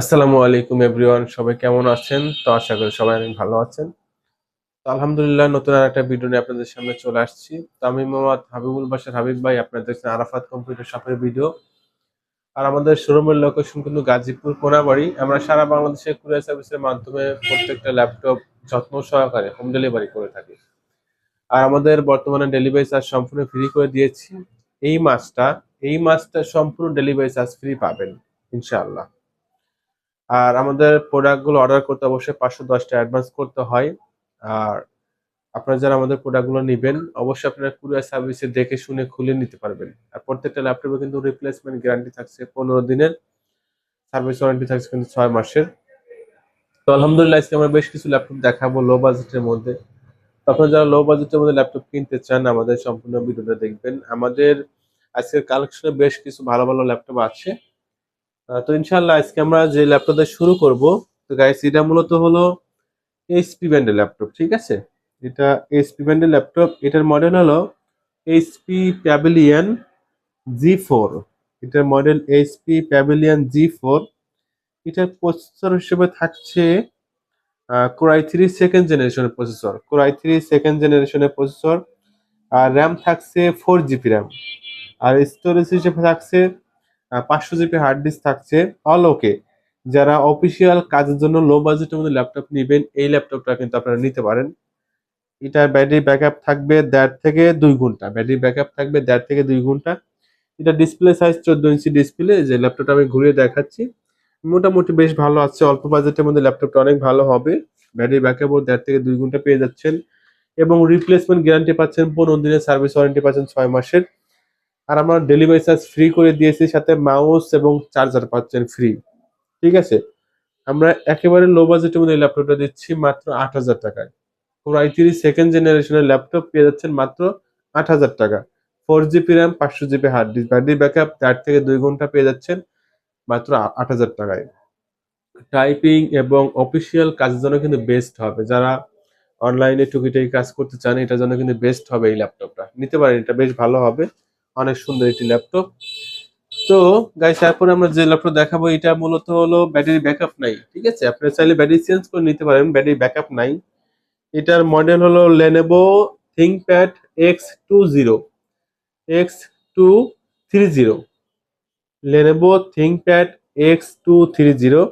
আসসালামু আলাইকুম, এভরিওয়ান। সবাই কেমন আছেন? তো আশা করি সবাই অনেক ভালো আছেন। তো আলহামদুলিল্লাহ, নতুন আর একটা ভিডিও নিয়ে আপনাদের সামনে চলে আসছি। তো আমি মোহাম্মদ হাবিবুল বাসার হাবিব ভাই আপনারা দেখছেন আরাফাত কম্পিউটার শপের ভিডিও আর আমাদের শোরুমের লোকেশন কিন্তু গাজীপুর, কোনাবাড়ি। আমরা সারা বাংলাদেশে কুরিয়ার সার্ভিসের মাধ্যমে প্রত্যেকটা ল্যাপটপ যত্ন সহকারে হোম ডেলিভারি করে থাকি। আর আমাদের বর্তমানে ডেলিভারি চার্জ সম্পূর্ণ ফ্রি করে দিয়েছি। এই মাসটা এই মাসটা সম্পূর্ণ ডেলিভারি চার্জ ফ্রি পাবেন, ইনশাআল্লাহ। আর আমাদের প্রোডাক্টগুলো অর্ডার করতে অবশ্যই পাঁচশো দশটা অ্যাডভান্স করতে হয়। আর আপনারা যারা আমাদের প্রোডাক্টগুলো নেবেন, অবশ্যই আপনারা কুরিয়ার সার্ভিসে দেখে শুনে খুলে নিতে পারবেন। আর প্রত্যেকটা ল্যাপটপে কিন্তু রিপ্লেসমেন্ট গ্যারান্টি থাকছে পনেরো দিনের। সার্ভিস ওয়ারেন্টি থাকছে কিন্তু ছয় মাসের। তো আলহামদুলিল্লাহ, আজকে আমরা বেশ কিছু ল্যাপটপ দেখাবো লো বাজেটের মধ্যে। আপনারা যারা লো বাজেটের মধ্যে ল্যাপটপ কিনতে চান, আমাদের সম্পূর্ণ ভিডিওটা দেখবেন। আমাদের আজকের কালেকশনে বেশ কিছু ভালো ভালো ল্যাপটপ আছে। তো ইনশাল্লাহ আজকে আমরা যে ল্যাপটপটা শুরু করব, তো গাইস এটা মূলত হলো এইচপি ব্র্যান্ডের ল্যাপটপ ঠিক আছে? এটা এইচপি ব্র্যান্ডের ল্যাপটপ এটার মডেল হলো এইচপি প্যাভিলিয়ন জি ফোর এটার model HP Pavilion G four এটার প্রসেসর হিসেবে থাকছে কোরাই থ্রি সেকেন্ড জেনারেশনের processor core i three second জেনারেশনের প্রসেসর আর র্যাম থাকছে ফোর জিবি র্যাম আর স্টোরেজ হিসেবে থাকছে পাঁচশো জিবি হার্ড ডিস্ক থাকছে অল ওকে যারা অফিসিয়াল কাজের জন্য লো বাজেটের মধ্যে ল্যাপটপ নেবেন, এই ল্যাপটপটা কিন্তু আপনারা নিতে পারেন। এটার ব্যাটারি ব্যাকআপ থাকবে দেড় থেকে দুই ঘণ্টা। ব্যাটারি ব্যাকআপ থাকবে দেড় থেকে দুই ঘণ্টা। এটা ডিসপ্লে সাইজ চোদ্দ ইঞ্চি ডিসপ্লে যে ল্যাপটপটা আমি ঘুরিয়ে দেখাচ্ছি। মোটামুটি বেশ ভালো আছে, অল্প বাজেটের মধ্যে ল্যাপটপটা অনেক ভালো হবে। ব্যাটারি ব্যাকআপও দেড় থেকে দুই ঘণ্টা পেয়ে যাচ্ছেন। এবং রিপ্লেসমেন্ট গ্যারান্টি পাচ্ছেন পনেরো দিনের সার্ভিস ওয়ারেন্টি পাচ্ছেন ছয় মাসের। আর আমরা ডেলিভারি চার্জ ফ্রি করে দিয়েছি, সাথে মাউস এবং চার্জার পাচ্ছেন ফ্রি ঠিক আছে? আমরা একেবারে লো বাজেটের মধ্যে ল্যাপটপটা দিচ্ছি মাত্র আট হাজার টাকায়। কোরাই তিরিশ সেকেন্ড জেনারেশনের ল্যাপটপ পেয়ে যাচ্ছেন মাত্র আট হাজার টাকা। ফোর জিবি র্যাম পাঁচশো GB hard disk battery backup চার থেকে দুই ঘণ্টা পেয়ে যাচ্ছেন মাত্র আট হাজার টাকায়। টাইপিং এবং অফিসিয়াল কাজের জন্য কিন্তু বেস্ট হবে। যারা অনলাইনে টুকিটাকি কাজ করতে চান, এটার জন্য কিন্তু বেস্ট হবে এই ল্যাপটপটা নিতে পারেন, এটা বেশ ভালো হবে। অনেক সুন্দর একটি ল্যাপটপ। তো গাইস তারপরে আমরা যে ল্যাপটপ দেখাবো, এটা মূলত হলো ব্যাটারি ব্যাকআপ নাই, ঠিক আছে? আপনারা চাইলে ব্যাটারি চেঞ্জ করে নিতে পারেন, ব্যাটারি ব্যাকআপ নাই। এটার মডেল হলো Lenovo ThinkPad X two zero X two three zero Lenovo ThinkPad X two three zero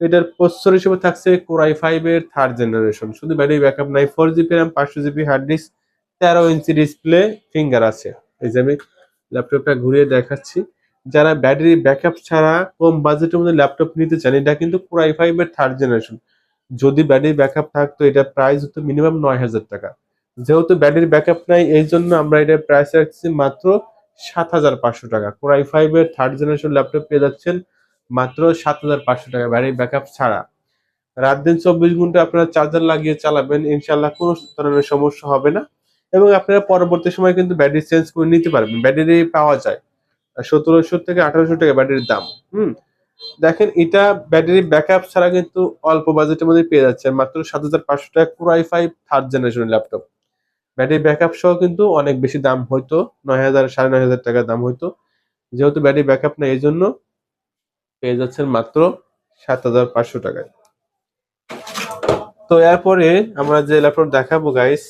এটার প্রসেসর হিসেবে থাকছে কোরাই ফাইভ এর থার্ড জেনারেশন শুধু ব্যাটারি ব্যাকআপ নাই ফোর জিবি র্যাম পাঁচশো জিবি হার্ড ডিস্ক তেরো ইঞ্চি ডিসপ্লে ফিঙ্গার আছে। এই যে আমি ল্যাপটপটা ঘুরিয়ে দেখাচ্ছি। যারা ব্যাটারি ব্যাকআপ ছাড়া কম বাজেটের মধ্যে ল্যাপটপ নিতে চান, এটা কিন্তু কোরাই ফাইভ এর থার্ড জেনারেশন যদি ব্যাটারি ব্যাকআপ থাকতো, এটা প্রাইস হতো মিনিমাম নয় হাজার টাকা। যেহেতু ব্যাটারি ব্যাকআপ নাই, এই জন্য আমরা এটা প্রাইস রাখছি মাত্র সাত হাজার পাঁচশো টাকা। কোরাই ফাইভ এর থার্ড জেনারেশন ল্যাপটপ পেয়ে যাচ্ছেন মাত্র সাত হাজার পাঁচশো টাকা ব্যাটারি ব্যাকআপ ছাড়া। রাত দিন চব্বিশ ঘণ্টা আপনারা চার্জার লাগিয়ে চালাবেন ইনশাল্লাহ কোনো ধরনের সমস্যা হবে না। এবং আপনারা পরবর্তী সময় কিন্তু ব্যাটারি চেঞ্জ করে নিতে পারবেন। ব্যাটারি পাওয়া যায়। সতেরোশো থেকে আঠারোশো টাকা ব্যাটারির দাম। হুম? দেখেন, এটা ব্যাটারি ব্যাকআপ ছাড়া কিন্তু অল্প বাজেটের মধ্যে পেয়ে যাচ্ছেন। মাত্র সাত হাজার পাঁচশো টাকা core i five third generation laptop battery backup সহ কিন্তু অনেক বেশি দাম হইতো। নয় হাজার, সাড়ে নয় হাজার টাকা দাম হইতো। যেহেতু ব্যাটারি ব্যাকআপ না এই জন্য পেয়ে যাচ্ছেন মাত্র সাত হাজার পাঁচশো টাকায়। তো এরপরে আমরা যে ল্যাপটপ দেখাবো গাইস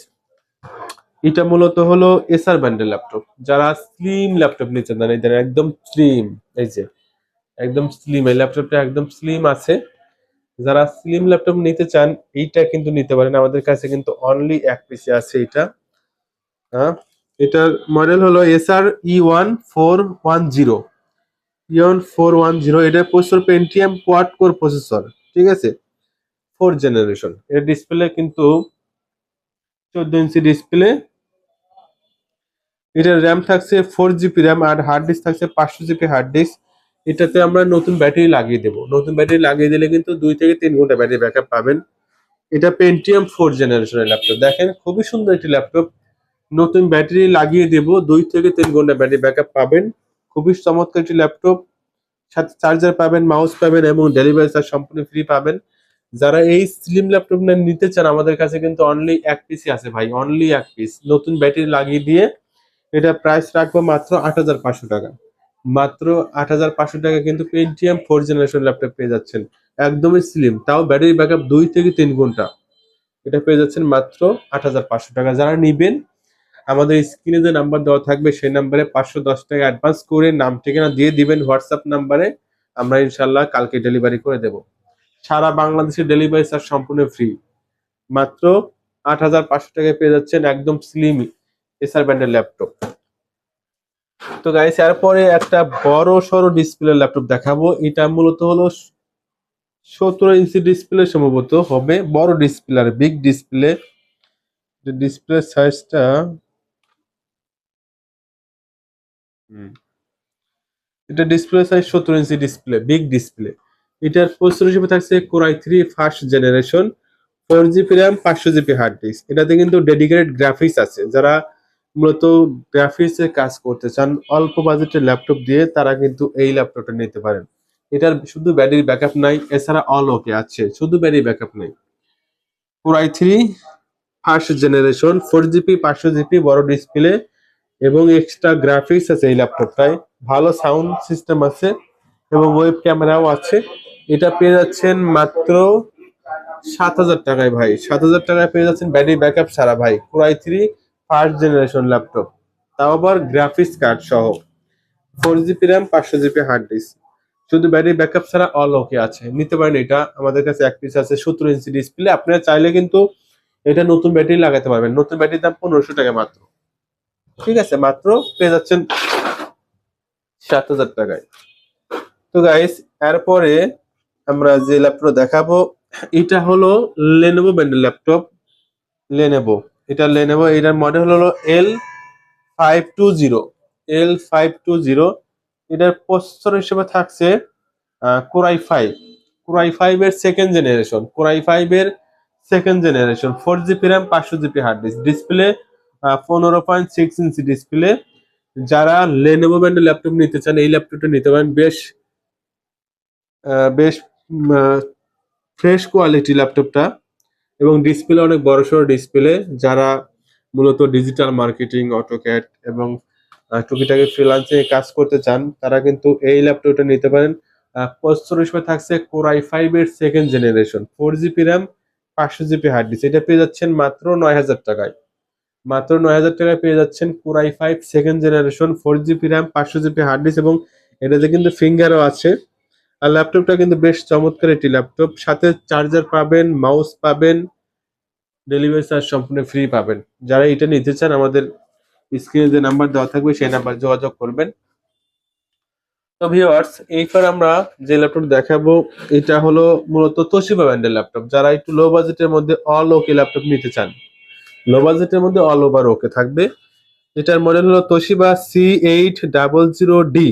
এটা মূলত হলো এসআর ব্র্যান্ডের ল্যাপটপ যারা স্লিম ল্যাপটপ নিচ্ছেন তারা এদের একদম স্লিম এই যে, একদম স্লিম এই ল্যাপটপটা একদম স্লিম আছে। যারা স্লিম ল্যাপটপ নিতে চান, এইটা কিন্তু নিতে পারেন। আমাদের কাছে কিন্তু অনলি এক পিসি আছে এটা। হ্যাঁ এটার মডেল হলো SR E one four one zero E one four one zero এটা processor Pentium quad core processor ঠিক আছে? ফোর জেনারেশন এর ডিসপ্লে কিন্তু চোদ্দ ইঞ্চি ডিসপ্লে এটার র্যাম থাকছে ফোর জিবি র্যাম আর হার্ড ডিস্ক থাকছে পাঁচশো জিবি হার্ড ডিস্ক এটাতে আমরা নতুন ব্যাটারি লাগিয়ে দেবো। নতুন ব্যাটারি লাগিয়ে দিলে কিন্তু দুই থেকে তিন ঘণ্টা ব্যাটারি ব্যাকআপ পাবেন। এটা পেন্টিএম ফোর জেনারেশনের ল্যাপটপ দেখেন, খুবই সুন্দর একটি ল্যাপটপ নতুন ব্যাটারি লাগিয়ে দেব, দুই থেকে তিন ঘণ্টা ব্যাটারি ব্যাকআপ পাবেন। খুবই চমৎকার একটি ল্যাপটপ সাথে চার্জার পাবেন মাউস পাবেন এবং ডেলিভারি চার্জ সম্পূর্ণ ফ্রি পাবেন। যারা এই স্লিম ল্যাপটপ নিতে চান, আমাদের কাছে কিন্তু অনলি এক পিসই আছে ভাই অনলি এক পিস নতুন ব্যাটারি লাগিয়ে দিয়ে এটা প্রাইস রাখব মাত্র আট হাজার পাঁচশো টাকা। মাত্র আট হাজার পাঁচশো টাকা কিন্তু পেন্টিএম ফোর জেনারেশন ল্যাপটপ পেয়ে যাচ্ছেন। একদমই স্লিম তাও ব্যাটারি ব্যাকআপ দুই থেকে তিন ঘণ্টা। এটা পেয়ে যাচ্ছেন মাত্র আট হাজার পাঁচশো টাকা। যারা নিবেন, আমাদের স্ক্রিনে যে নাম্বার দেওয়া থাকবে, সেই নাম্বারে পাঁচশো দশ টাকা অ্যাডভান্স করে নাম ঠিকানা দিয়ে দিবেন হোয়াটসঅ্যাপ নাম্বারে আমরা ইনশাল্লাহ কালকে ডেলিভারি করে দেব। সারা বাংলাদেশে ডেলিভারি চার্জ সম্পূর্ণ ফ্রি মাত্র আট হাজার পাঁচশো টাকায় পেয়ে যাচ্ছেন একদম স্লিম এসআর ব্র্যান্ডের ল্যাপটপ। তো গাইস এরপরে একটা বড় সড়ো ডিসপ্লে ল্যাপটপ দেখাবো। এটা মূলত হলো সতেরো ইঞ্চি ডিসপ্লে সম্ভবত হবে বড় ডিসপ্লে আর বিগ ডিসপ্লে ডিসপ্লে সাইজটা এটা ডিসপ্লে সাইজ সতেরো ইঞ্চি ডিসপ্লে বিগ ডিসপ্লে এটার প্রসেসর হিসেবে থাকছে core i three first generation four GB RAM পাঁচশো জিবি হার্ড ডিস্ক এটাতে কিন্তু ডেডিকেটেড গ্রাফিক্স আছে। যারা মূলত গ্রাফিক্স এর কাজ করতে চান অল্প বাজেটের ল্যাপটপ দিয়ে তারা কিন্তু এই ল্যাপটপটা নিতে পারেন। এটার শুধু ব্যাটারি ব্যাকআপ নাই, এছাড়া অল ওকে আছে। শুধু ব্যাটারি ব্যাকআপ নাই। Core i three first generation four GB পাঁচশো জিবি বড় ডিসপ্লে এবং এক্সট্রা গ্রাফিক্স আছে এই ল্যাপটপটায় ভালো সাউন্ড সিস্টেম আছে এবং ওয়েব ক্যামেরাও আছে। এটা পেয়ে যাচ্ছেন মাত্র সাত হাজার টাকায় ভাই। সাত হাজার টাকায় পেয়ে যাচ্ছেন ব্যাটারি ব্যাকআপ ছাড়া ভাই। Core i three first generation laptop তাও আবার গ্রাফিক্স কার্ড সহ। ফোর জিবি র্যাম পাঁচশো জিবি হার্ড ডিস্ক শুধু ব্যাটারি ব্যাকআপ ছাড়া অল ওকে আছে। নিতে পারেন এটা। আমাদের কাছে এক পিস আছে সত্তর ইঞ্চি ডিসপ্লে আপনারা চাইলে কিন্তু এটা নতুন ব্যাটারি লাগাতে পারবেন। নতুন ব্যাটারির দাম পনেরোশো টাকা মাত্র। ঠিক আছে, মাত্র পেয়ে যাচ্ছেন সাত হাজার টাকায়। তো গাইস এরপরে আমরা যে ল্যাপটপ দেখাবো, এটা হলো লেনোভো ব্র্যান্ডের ল্যাপটপ লেনেভো এটা লেনেভো এটার মডেল হলো L five two zero L five two zero এটার প্রসেসর হিসেবে থাকছে core i five core i five এর second generation core i five এর second generation four GB RAM পাঁচশো জিবি হার্ড ডিস্ক ডিসপ্লে পনেরো point six ইঞ্চি display যারা Lenovo ব্র্যান্ডের laptop নিতে চান, এই ল্যাপটপটা নিতে পারেন। বেশ বেশ ফ্রেশ কোয়ালিটি ল্যাপটপটা এবং ডিসপ্লে অনেক বড়সড় ডিসপ্লে যারা মূলত ডিজিটাল মার্কেটিং অটোক্যাট এবং টুকিটাকি ফ্রিলান্সিং কাজ করতে চান, তারা কিন্তু এই ল্যাপটপটা নিতে পারেন। প্রসেসর হিসেবে থাকছে কোরাই ফাইভ এর second generation four GB RAM পাঁচশো জিবি হার্ড ডিস্ক এটা পেয়ে যাচ্ছেন মাত্র নয় হাজার টাকায়। মাত্র নয় হাজার টাকায় পেয়ে যাচ্ছেন core i five second generation four GB RAM পাঁচশো জিবি হার্ড ডিস্ক এবং এটাতে কিন্তু ফিঙ্গারও আছে। আর ল্যাপটপটা কিন্তু বেশ চমৎকার একটি ল্যাপটপ সাথে চার্জার পাবেন মাউস পাবেন ডেলিভারি চার্জ সম্পূর্ণ ফ্রি পাবেন। যারা এটা নিতে চান, আমাদের স্ক্রিনে যে নাম্বার দেওয়া থাকবে, সেই নাম্বার যোগাযোগ করবেন। তো ভিউয়ার্স এইবার আমরা যে ল্যাপটপ দেখাবো, এটা হলো মূলত তোশিবা ব্র্যান্ডের ল্যাপটপ যারা একটু লো বাজেটের মধ্যে অল ওকে ল্যাপটপ নিতে চান লো বাজেটের মধ্যে অল ওভার ওকে থাকবে। এটার মডেল হলো Toshiba C eight double zero D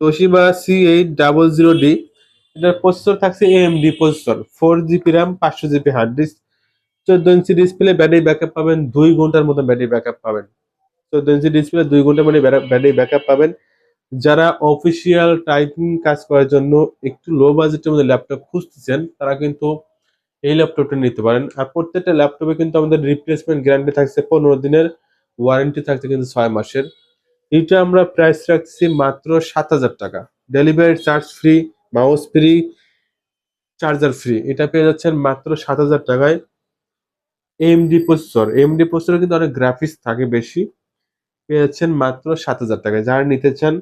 Toshiba C eight double zero D এটার প্রসেসর থাকছে AMD processor four GB RAM পাঁচশো জিবি হার্ড ডিস্ক চোদ্দ ইঞ্চি ডিসপ্লে ব্যাটারি ব্যাকআপ পাবেন দুই ঘণ্টার মতো ব্যাটারি ব্যাকআপ পাবেন। চোদ্দ ইঞ্চি ডিসপ্লে দুই ঘণ্টার মানে ব্যাটারি ব্যাকআপ পাবেন। যারা অফিসিয়াল টাইপিং কাজ করার জন্য একটু লো বাজেটের মধ্যে ল্যাপটপ খুঁজতেছেন তারা কিন্তু এই ল্যাপটপটা নিতে পারেন। আর প্রত্যেকটা ল্যাপটপে কিন্তু আমাদের রিপ্লেসমেন্ট গ্যারান্টি থাকছে পনেরো দিনের ওয়ারেন্টি থাকছে কিন্তু ছয় মাসের। এটা আমরা প্রাইস রাখছি মাত্র সাত হাজার টাকা। Delivery charge free mouse free charger free এটা পেয়ে যাচ্ছেন মাত্র সাত হাজার টাকায় এমডি প্রসেসর এমডি প্রসেসরে কিন্তু অনেক গ্রাফিক্স থাকে বেশি। পেয়ে যাচ্ছেন মাত্র সাত হাজার টাকায়। যারা নিতে চান,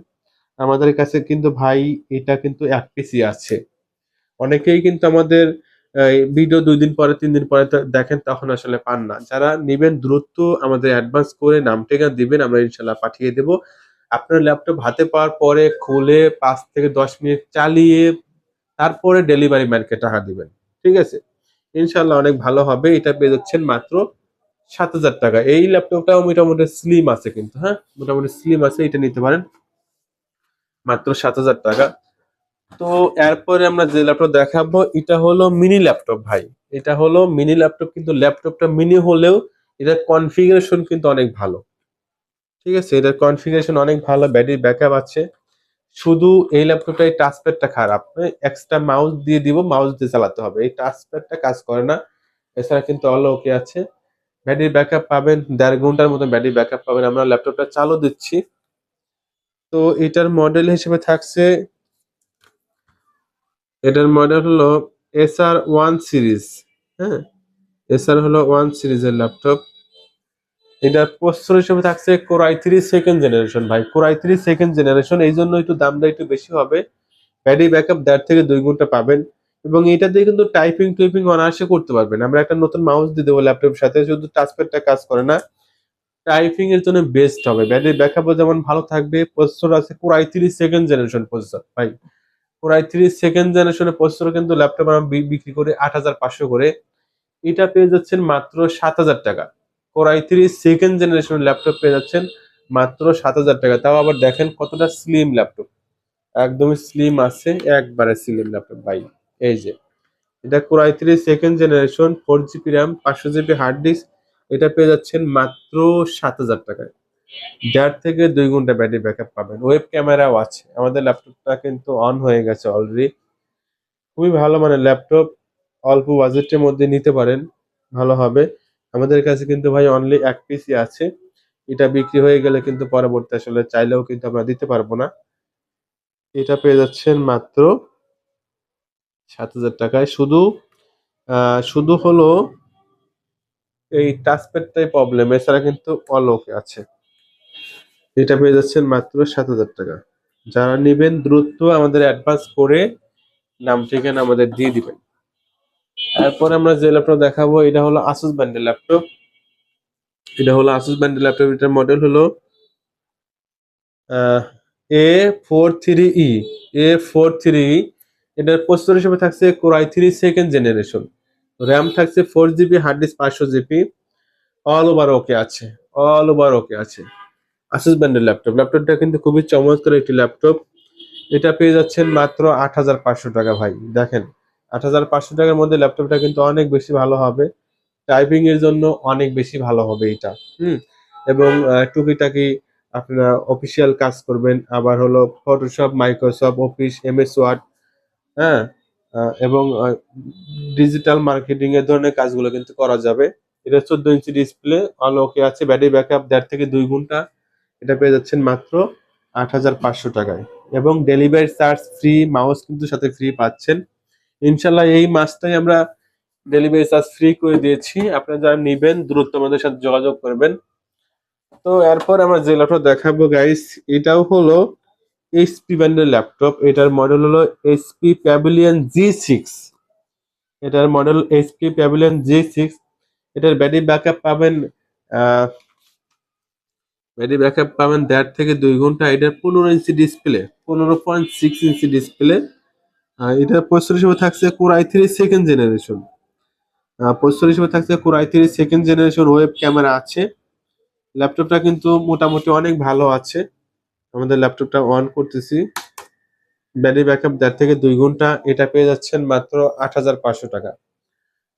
আমাদের কাছে কিন্তু ভাই, এটা কিন্তু এক পিসি আছে। অনেকেই কিন্তু আমাদের ভিডিও দুই দিন পরে, তিন দিন পরে দেখেন, তখন আসলে পান না। যারা নিবেন, দ্রুত আমাদের অ্যাডভান্স করে নাম ঠিকানা দিবেন, আমরা ইনশাল্লাহ পাঠিয়ে দেব। আপনার ল্যাপটপ হাতে পাওয়ার পরে খুলে পাঁচ থেকে দশ মিনিট চালিয়ে তারপরে ডেলিভারি ম্যানকে টাকা দিবেন। ঠিক আছে? ইনশাল্লাহ অনেক ভালো হবে। এটা পেয়ে যাচ্ছেন মাত্র সাত হাজার টাকা। এই ল্যাপটপটাও মোটামুটি স্লিম আছে কিন্তু হ্যাঁ? মোটামুটি স্লিম আছে, এটা নিতে পারেন। মাত্র সাত হাজার টাকা। তো এরপরে আমরা যে ল্যাপটপ দেখাবো, এটা হলো মিনি ল্যাপটপ ভাই। এটা হলো মিনি ল্যাপটপ, কিন্তু ল্যাপটপটা মিনি হলেও এটার কনফিগারেশন কিন্তু অনেক ভালো। ঠিক আছে? এটার কনফিগারেশন অনেক ভালো ব্যাটারি ব্যাকআপ আছে। শুধু এই ল্যাপটপটা এই টাচপ্যাডটা খারাপ এক্সট্রা মাউস দিয়ে দিব মাউস দিয়ে চালাতে হবে। এই টাচপ্যাডটা কাজ করে না। এছাড়া কিন্তু অল ওকে আছে। ব্যাটারি ব্যাকআপ পাবেন, দেড় ঘণ্টার মতো ব্যাটারি ব্যাকআপ পাবেন। আমরা ল্যাপটপটা চালু দিচ্ছি। তো এটার মডেল হিসেবে থাকছে এটার মডেল হলো এসআর ওয়ান সিরিজ হ্যাঁ? এসআর হলো ওয়ান সিরিজের ল্যাপটপ এটার প্রসেসর হিসেবে থাকছে core i three second generation ভাই। Core i three second generation এই জন্য একটু দামটা একটু বেশি হবে। ব্যাটারি ব্যাকআপ দেড় থেকে দুই ঘণ্টা পাবেন। এবং এটা দিয়ে কিন্তু টাইপিং টাইপিং অনায়াসে করতে পারবেন। আমরা একটা নতুন মাউস দিয়ে দেবো ল্যাপটপের সাথে শুধু টাচপ্যাডটা কাজ করে না। টাইপিং এর জন্য বেস্ট হবে। ব্যাটারি ব্যাকআপও যেমন ভালো থাকবে প্রসেসর আছে core i three second generation processor ভাই। কোরাই থ্রি সেকেন্ড জেনারেশনের প্রসেসর কিন্তু ল্যাপটপ আমরা বিক্রি করে আট হাজার পাঁচশো করে। এটা পেয়ে যাচ্ছেন মাত্র সাত হাজার টাকা। Core i three second generation laptop পেয়ে যাচ্ছেন মাত্র সাত হাজার টাকা। তাও আবার দেখেন কতটা স্লিম ল্যাপটপ একদমই স্লিম আছে, একবারে স্লিম ল্যাপটপ ভাই। এই যে, এটা core i three second generation four GB RAM পাঁচশো জিবি হার্ড ডিস্ক এটা পেয়ে যাচ্ছেন মাত্র সাত হাজার টাকায়। দেড় থেকে দুই ঘণ্টা ব্যাটারি ব্যাকআপ পাবেন। ওয়েব ক্যামেরাও আছে। আমাদের ল্যাপটপটা কিন্তু অন হয়ে গেছে অলরেডি খুবই ভালো মানে ল্যাপটপ অল্প বাজেটের মধ্যে নিতে পারেন। ভালো হবে। আমাদের কাছে কিন্তু ভাই অনলি এক পিসি আছে। এটা বিক্রি হয়ে গেলে কিন্তু পরবর্তী আসলে চাইলেও কিন্তু আমরা দিতে পারব না। এটা পেয়ে যাচ্ছেন মাত্র সাত হাজার টাকায়। শুধু শুধু হলো এই টাচপ্যাডটাই প্রবলেম এছাড়া কিন্তু অল ওকে আছে। এটা পেয়ে যাচ্ছেন মাত্র সাত হাজার টাকা। যারা নেবেন দ্রুত আমাদের অ্যাডভান্স করে নাম ঠিকানা আমাদের দিয়ে দিবেন। তারপরে আমরা যে ল্যাপটপ দেখাবো, এটা হলো আসুস ব্র্যান্ডের ল্যাপটপ এটা হলো আসুস ব্র্যান্ডের ল্যাপটপ এটার মডেল হলো A four three E A four three E এটার প্রসেসর হিসেবে থাকছে core i three second generation RAM থাকছে ফোর জিবি হার্ড ডিস্ক পাঁচশো জিবি অল ওভার ওকে আছে অল ওভার ওকে আছে। আসুস ব্র্যান্ডের ল্যাপটপ ল্যাপটপটা কিন্তু খুবই চমৎকার একটি ল্যাপটপ এটা পেয়ে যাচ্ছেন মাত্র আট হাজার পাঁচশো টাকা ভাই। দেখেন, আট হাজার পাঁচশো টাকার মধ্যে ল্যাপটপটা কিন্তু অনেক বেশি ভালো হবে। টাইপিং এর জন্য অনেক বেশি ভালো হবে এটা। হুম? এবং টুকিটাকি আপনারা অফিসিয়াল কাজ করবেন। আবার হলো Photoshop Microsoft Office MS Word হ্যাঁ? এবং ডিজিটাল মার্কেটিং এর ধরনের কাজগুলো কিন্তু করা যাবে। এটা চোদ্দ ইঞ্চি ডিসপ্লে অল ওকে আছে। ব্যাটারি ব্যাকআপ দেড় থেকে দুই ঘণ্টা। এটা পেয়ে যাচ্ছেন মাত্র আট হাজার পাঁচশো টাকায়। এবং ডেলিভারি চার্জ ফ্রি মাউস কিন্তু সাথে ফ্রি পাচ্ছেন। ইনশাল্লাহ এই মাসটাই আমরা ডেলিভারি চার্জ ফ্রি করে দিয়েছি। আপনারা যারা নেবেন, দ্রুত আমাদের সাথে যোগাযোগ করবেন। তো এরপর আমরা যে ল্যাপটপ দেখাবো গাইস এটাও হলো এইচপি ব্র্যান্ডের ল্যাপটপ এটার মডেল হলো এইচপি প্যাভিলিয়ন জি সিক্স এটার model HP Pavilion G six এটার ব্যাটারি ব্যাকআপ পাবেন ব্যাটারি ব্যাকআপ পাবেন দেড় থেকে দুই ঘণ্টা। এটার পনেরো ইঞ্চি ডিসপ্লে পনেরো পয়েন্ট সিক্স ইঞ্চি ডিসপ্লে এটার প্রসেসর হিসেবে থাকছে Core i three second generation processor হিসেবে থাকছে Core i three second generation web camera আছে। ল্যাপটপটা কিন্তু মোটামুটি অনেক ভালো আছে। আমাদের ল্যাপটপটা অন করতেছি। ব্যাটারি ব্যাকআপ দেড় থেকে দুই ঘণ্টা। এটা পেয়ে যাচ্ছেন মাত্র আট হাজার পাঁচশো টাকা।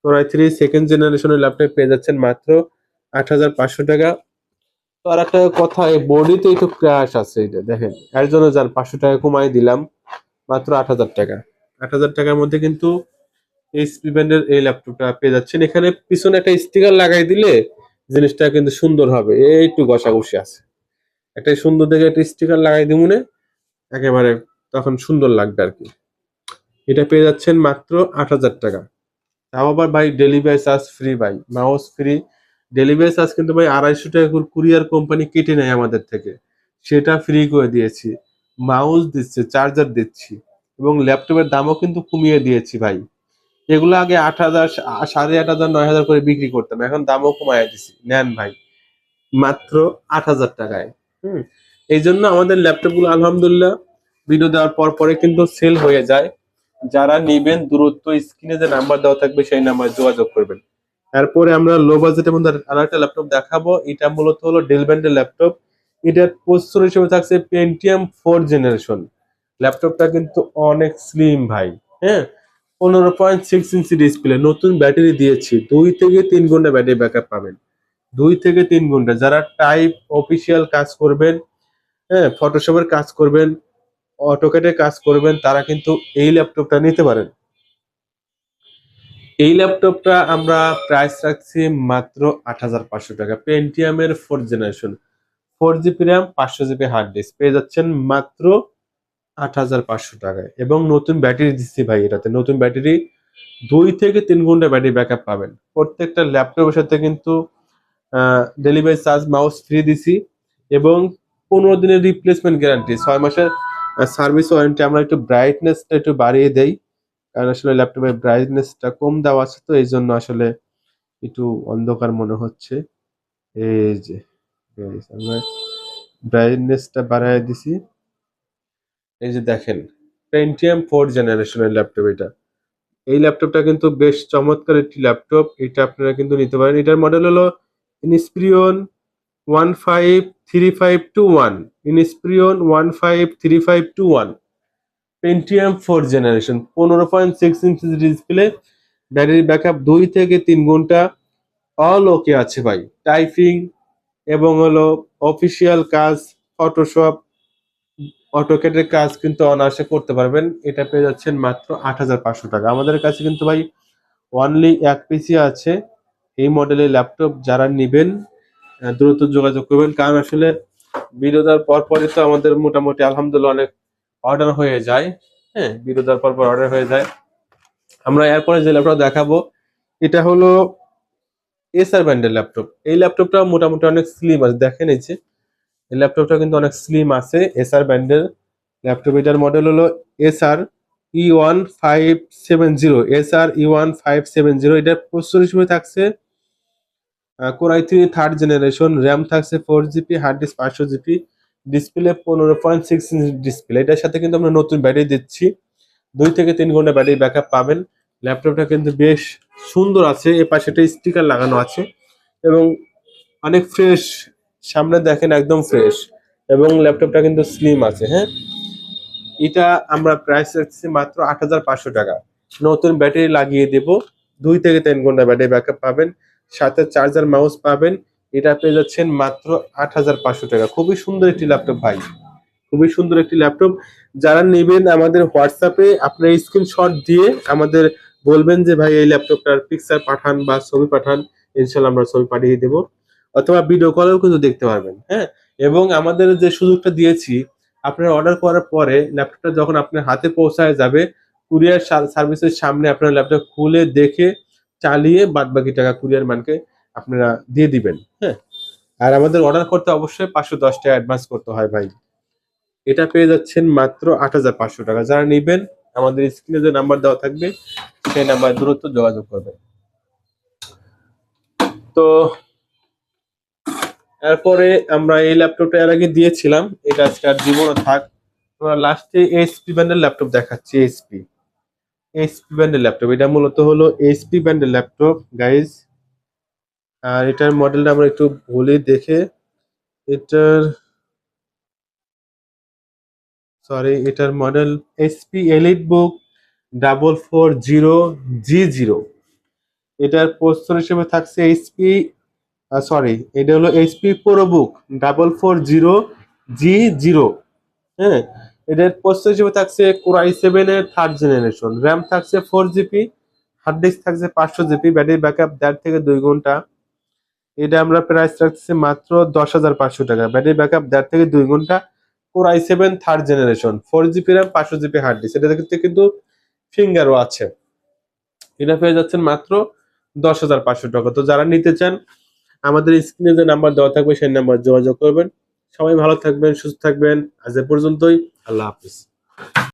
কোর আই থ্রি সেকেন্ড জেনারেশনের ল্যাপটপ পেয়ে যাচ্ছেন মাত্র আট হাজার পাঁচশো টাকা। তো আর একটা কথা, এই বডিতে একটু ক্র্যাশ আছে এটা দেখেন। এর জন্য পাঁচশো টাকা কমাই দিলাম, মাত্র আট হাজার টাকা। আট হাজার টাকার মধ্যে কিন্তু এইচপি ব্র্যান্ডের এই ল্যাপটপটা পেয়ে যাচ্ছেন। এখানে পিছনে একটা স্টিকার লাগাই দিলে জিনিসটা কিন্তু সুন্দর হবে। একটু ঘষাঘষি আছে। একটা সুন্দর দেখে একটা স্টিকার লাগাই দিমুনে একেবারে তখন সুন্দর লাগবে আর কি। এটা পেয়ে যাচ্ছেন মাত্র আট হাজার টাকা। তাও আবার ভাই ডেলিভারি চার্জ ফ্রি ভাই মাউস ফ্রি ডেলিভারি চার্জ কিন্তু ভাই আড়াইশো টাকা করে কুরিয়ার কোম্পানি কেটে নেয় আমাদের থেকে। সেটা ফ্রি করে দিয়েছি। মাউস দিচ্ছে চার্জার দিচ্ছি। এবং ল্যাপটপের দামও কিন্তু কমিয়ে দিয়েছি ভাই। এগুলো আগে আট হাজার, সাড়ে আট হাজার, নয় হাজার করে বিক্রি করতাম। এখন দামও কমায় দিছি। নেন ভাই। মাত্র আট হাজার টাকায়। হুম। এই জন্য আমাদের ল্যাপটপগুলো আলহামদুলিল্লাহ ভিডিও দেওয়ার পর পরে কিন্তু সেল হয়ে যায়। যারা নিবেন, দূরত্ব স্ক্রিনে যে নাম্বার দেওয়া থাকবে সেই নাম্বার যোগাযোগ করবেন। তারপরে আমরা লো বাজেটের মধ্যে আর একটা ল্যাপটপ দেখাবো। এটা মূলত হলো ডেল ব্যান্ডের ল্যাপটপ এটার প্রসেসর হিসেবে থাকছে পেন্টিয়াম ফোর জেনারেশন ল্যাপটপটা কিন্তু অনেক স্লিম ভাই হ্যাঁ? পনেরো পয়েন্ট সিক্স ইঞ্চি ডিসপ্লে নতুন ব্যাটারি দিয়েছি। দুই থেকে তিন ঘণ্টা ব্যাটারি ব্যাকআপ পাবেন। দুই থেকে তিন ঘণ্টা। যারা টাইপ অফিসিয়াল কাজ করবেন হ্যাঁ ফটোশপের কাজ করবেন অটোকেটের কাজ করবেন, তারা কিন্তু এই ল্যাপটপটা নিতে পারেন। এই ল্যাপটপটা আমরা প্রাইস রাখছি মাত্র আট হাজার পাঁচশো টাকা। পেন্টিয়ামের four generation four GB RAM পাঁচশো জিবি হার্ড ডিস্ক পেয়ে যাচ্ছেন মাত্র আট হাজার পাঁচশো টাকায়। এবং নতুন ব্যাটারি দিচ্ছি ভাই এটাতে। নতুন ব্যাটারি দুই থেকে তিন ঘণ্টা ব্যাটারি ব্যাকআপ পাবেন। প্রত্যেকটা ল্যাপটপের সাথে কিন্তু ডেলিভারি চার্জ মাউস ফ্রি দিছি। এবং পনেরো দিনের রিপ্লেসমেন্ট গ্যারান্টি ছয় মাসের সার্ভিস ওয়ারেন্টি আমরা একটু ব্রাইটনেসটা একটু বাড়িয়ে দেই। কারণ আসলে ল্যাপটপের ব্রাইটনেসটা কম দেওয়া আছে তো এই জন্য আসলে একটু অন্ধকার মনে হচ্ছে। এই যে আমরা ব্রাইটনেসটা বাড়ায় দিছি। এই যে দেখেন পেন্টিয়াম ফোর জেনারেশনের ল্যাপটপ এটা। এই ল্যাপটপটা কিন্তু বেশ চমৎকার একটি ল্যাপটপ। এটা আপনারা কিন্তু নিতে পারেন। এটার মডেল হলো Inspiron one five three five two one Inspiron one five three five two one Pentium four generation পনেরো পয়েন্ট সিক্স ইঞ্চি ডিসপ্লে ব্যাটারি ব্যাকআপ দুই থেকে তিন ঘণ্টা। অল ওকে আছে ভাই। টাইপিং এবং হলো অফিসিয়াল কাজ ফটোশপ অটোকেটের কাজ কিন্তু অনায়াসে করতে পারবেন। এটা পেয়ে যাচ্ছেন মাত্র আট হাজার পাঁচশো টাকা। আমাদের কাছে কিন্তু ভাই অনলি এক পিসি আছে। এই মডেলের ল্যাপটপ যারা নেবেন দ্রুত যোগাযোগ করবেন। কারণ আসলে ভিডিও দেওয়ার পর পরই তো আমাদের মোটামুটি আলহামদুলিল্লাহ অনেক অর্ডার হয়ে যায় হ্যাঁ ভিডিও দেওয়ার পর অর্ডার হয়ে যায়। আমরা এরপরে যে ল্যাপটপ দেখাবো, এটা হলো এসআর ব্র্যান্ডের ল্যাপটপ এই ল্যাপটপটা মোটামুটি অনেক স্লিম আছে দেখেন এই যে এই ল্যাপটপটা কিন্তু অনেক স্লিম আছে এসআর ব্র্যান্ডের ল্যাপটপ এটার মডেল হলো SR E one five seven zero SR E one five seven zero এটার প্রসেসর হিসেবে থাকছে Core i three third generation RAM থাকছে ফোর জিবি হার্ড ডিস্ক পাঁচশো জিবি ডিসপ্লে পনেরো পয়েন্ট সিক্স ইঞ্চ ডিসপ্লে এটার সাথে কিন্তু আমরা নতুন ব্যাটারি দিচ্ছি। দুই থেকে তিন ঘণ্টা ব্যাটারি ব্যাকআপ পাবেন। ল্যাপটপটা কিন্তু বেশ সুন্দর আছে। এ পাশে একটা স্টিকার লাগানো আছে। এবং অনেক ফ্রেশ সামনে দেখেন একদম ফ্রেশ এবং ল্যাপটপটা কিন্তু স্লিম আছে হ্যাঁ? এটা আমরা প্রাইস রাখছি মাত্র আট হাজার পাঁচশো টাকা। নতুন ব্যাটারি লাগিয়ে দেব। দুই থেকে তিন ঘণ্টা ব্যাটারি ব্যাকআপ পাবেন। সাথে চার্জার মাউস পাবেন। এটা পেয়ে যাচ্ছেন মাত্র আট হাজার পাঁচশো টাকা। খুবই সুন্দর একটি ল্যাপটপ ভাই। খুবই সুন্দর একটি ল্যাপটপ যারা নেবেন আমাদের হোয়াটসঅ্যাপে, আপনার স্ক্রিনশট দিয়ে আমাদের বলবেন যে, ভাই, এই ল্যাপটপটার পিকচার পাঠান বা ছবি পাঠান। ইনশাল্লাহ আমরা ছবি পাঠিয়ে দেবো। অথবা ভিডিও কলেও কিন্তু দেখতে পারবেন হ্যাঁ? এবং আমাদের যে সুযোগটা দিয়েছি, আপনার অর্ডার করার পরে ল্যাপটপটা যখন আপনার হাতে পৌঁছায় যাবে কুরিয়ার সার্ভিসের সামনে আপনার ল্যাপটপ খুলে দেখে চালিয়ে বাদ বাকি টাকা কুরিয়ার মানকে আপনারা দিয়ে দিবেন। হ্যাঁ। আর আমাদের অর্ডার করতে অবশ্যই পাঁচশো দশ টাকা অ্যাডভান্স করতে হয় ভাই। এটা পেয়ে যাচ্ছেন মাত্র আট হাজার পাঁচশো টাকা। যারা নেবেন, আমাদের স্ক্রিনে যে নাম্বার দেওয়া থাকবে, সেই নাম্বার দূরত্ব যোগাযোগ করবেন। তো, এরপরে আমরা এই ল্যাপটপটা এর আগে দিয়েছিলাম। এটা আজকে আর দিব না, থাক। আমরা লাস্টে এইচপি ব্র্যান্ডের ল্যাপটপ দেখাচ্ছি এইচপি এইচপি ব্যান্ডের ল্যাপটপ এটা মূলত হলো এইচপি ব্র্যান্ডের ল্যাপটপ গাইজ আর এটার মডেলটা আমরা একটু বলি দেখে। এটার সরি এটার model HP Elite Book double four zero G zero এটার প্রস্তুর হিসেবে থাকছে এইচপি সরি এটা হলো HP Pro Book double four zero G zero হ্যাঁ এটার প্রস্তুর হিসেবে থাকছে কোরাই সেভেন এর থার্ড জেনারেশন র্যাম থাকছে ফোর জিবি হার্ড ডিস্ক থাকছে পাঁচশো জিবি ব্যাটারি ব্যাকআপ দেড় থেকে দুই ঘণ্টা। এটা আমরা প্রাইস রাখছি মাত্র দশ হাজার পাঁচশো টাকা। ব্যাটারি ব্যাকআপ দেড় থেকে দুই ঘণ্টা। Core i seven third generation four GB RAM পাঁচশো জিবি হার্ড ডিস্ক এটা ক্ষেত্রে কিন্তু ফিঙ্গারও আছে। এটা পেয়ে যাচ্ছেন মাত্র দশ হাজার পাঁচশো টাকা। তো যারা নিতে চান, আমাদের স্ক্রিনে যে নাম্বার দেওয়া থাকবে, সেই নাম্বার যোগাযোগ করবেন। সবাই ভালো থাকবেন, সুস্থ থাকবেন। আজ এ পর্যন্তই। আল্লাহ হাফিজ।